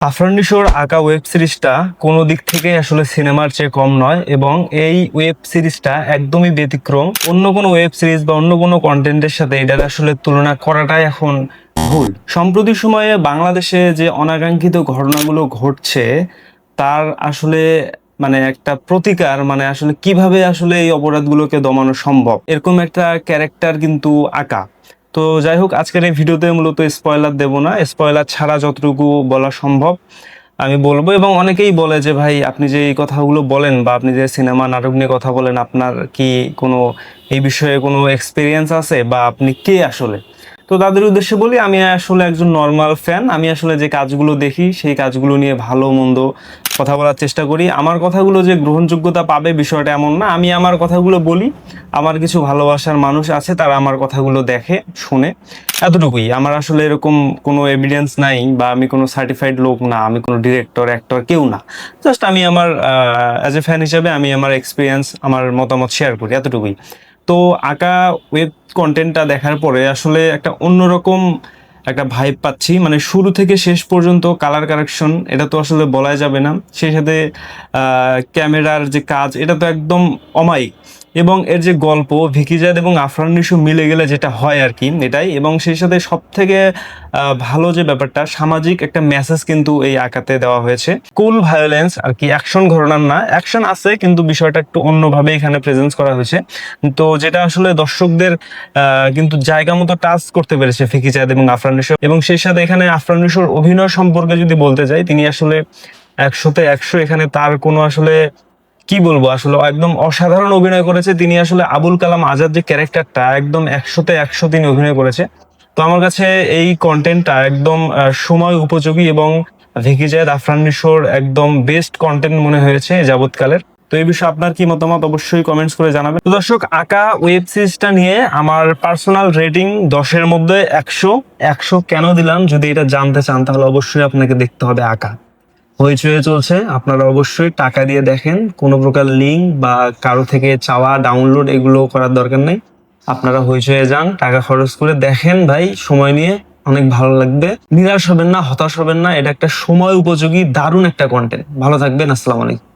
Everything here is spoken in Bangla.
আফরানিশোর আঁকা ওয়েব সিরিজটা কোনো দিক থেকে আসলে সিনেমার চেয়ে কম নয় এবং এই ওয়েব সিরিজটা একদমই ব্যতিক্রম। অন্য কোনো ওয়েব সিরিজ বা অন্য কোনো কন্টেন্টের সাথে এটার আসলে তুলনা করাটাই এখন ভুল। সম্প্রতি সময়ে বাংলাদেশে যে অনাকাঙ্ক্ষিত ঘটনাগুলো ঘটছে, তার আসলে মানে একটা প্রতিকার মানে আসলে কীভাবে আসলে এই অপরাধগুলোকে দমানো সম্ভব? এরকম একটা ক্যারেক্টার কিন্তু আঁকা। তো যাই হোক আজকের এই ভিডিওতে মূলত স্পয়লার দেব না। স্পয়লার ছাড়া যতটুকু বলা সম্ভব আমি বলব এবং অনেকেই বলে যে, ভাই, আপনি যে এই কথাগুলো বলেন বা আপনি যে সিনেমা, নাটক নিয়ে কথা বলেন, আপনার কি কোনো, এই বিষয়ে কোনো এক্সপিরিয়েন্স আছে বা আপনি কে আসলে? তো তাদের উদ্দেশ্যে বলি, আমি আসলে একজন নর্মাল ফ্যান আমি আসলে যে কাজগুলো দেখি, সেই কাজগুলো নিয়ে ভালো মন্দ কথা বলার চেষ্টা করি। আমার কথাগুলো যে গ্রহণযোগ্যতা পাবে বিষয়টা এমন না। আমি আমার কথাগুলো বলি, আমার কিছু ভালোবাসার মানুষ আছে, তারা আমার কথাগুলো দেখে, শুনে। এতটুকুই। আমার আসলে এরকম কোনো এভিডেন্স নাই বা আমি কোনো সার্টিফাইড লোক না, আমি কোনো ডিরেক্টর অ্যাক্টর কেউ না। জাস্ট আমি আমার অ্যাজ এ ফ্যান হিসাবে আমি আমার এক্সপিরিয়েন্স আমার মতামত শেয়ার করি, এতটুকুই। তো আঁকা ওয়েব কন্টেন্টটা দেখার পরে আসলে একটা অন্যরকম একটা ভাইব পাচ্ছি। মানে শুরু থেকে শেষ পর্যন্ত কালার কারেকশন এটা তো আসলে বলাই যাবে না। সেই সাথে ক্যামেরার যে কাজ, এটা তো একদম অমায়িক। এবং এর যে গল্প ভিকিজাদ এবং আফরান নিশু মিলে গেলে যেটা হয় আর কি এটাই। এবং সেই সাথে সব থেকে ভালো যে ব্যাপারটা, সামাজিক একটা মেসেজ কিন্তু এই আঁকাতে দেওয়া হয়েছে। কুল ভায়োলেন্স আর কি অ্যাকশন ঘটনার না অ্যাকশন আছে কিন্তু বিষয়টা একটু অন্যভাবে এখানে প্রেজেন্স করা হয়েছে। তো যেটা আসলে দর্শকদের কিন্তু জায়গা মতো টাচ করতে পেরেছে ফিকিজাদ এবং আফরান নিশো। এবং সেই সাথে এখানে আফরান নিশোর অভিনয় সম্পর্কে যদি বলতে যাই, তিনি আসলে একশোতে একশো এখানে তার কোনো আসলে কি বলব, আসলে একদম অসাধারণ অভিনয় করেছে। তিনি আসলে আবুল কালাম আজাদ যে ক্যারেক্টারটা একদম একশোতে একশো তিনি অভিনয় করেছে। তো আমার কাছে এই কন্টেন্টটা একদম সময় উপযোগী এবং ভিকি জায়দ, আফরান নিশোর একদম বেস্ট কন্টেন্ট মনে হয়েছে যাবৎকালের। তো এই বিষয়ে আপনার কি মতামত? অবশ্যই কমেন্টস করে জানাবেন। তো দর্শক, আঁকা ওয়েব সিরিজটা নিয়ে আমার পার্সোনাল রেটিং দশের মধ্যে একশো। একশো কেন দিলাম? যদি এটা জানতে চান, তাহলে অবশ্যই আপনাকে দেখতে হবে আঁকা। হইচয়ে চলছে, আপনারা অবশ্যই টাকা দিয়ে দেখেন, কোনো প্রকার লিঙ্ক বা কারও থেকে চাওয়া ডাউনলোড এগুলো করার দরকার নেই। আপনারা হইচয়ে যান, টাকা খরচ করে দেখেন ভাই, সময় নিয়ে অনেক ভালো লাগবে। নিরাশ হবেন না, হতাশ হবেন না, এটা একটা সময় উপযোগী, দারুণ একটা কন্টেন্ট ভালো থাকবেন, আসসালামু আলাইকুম।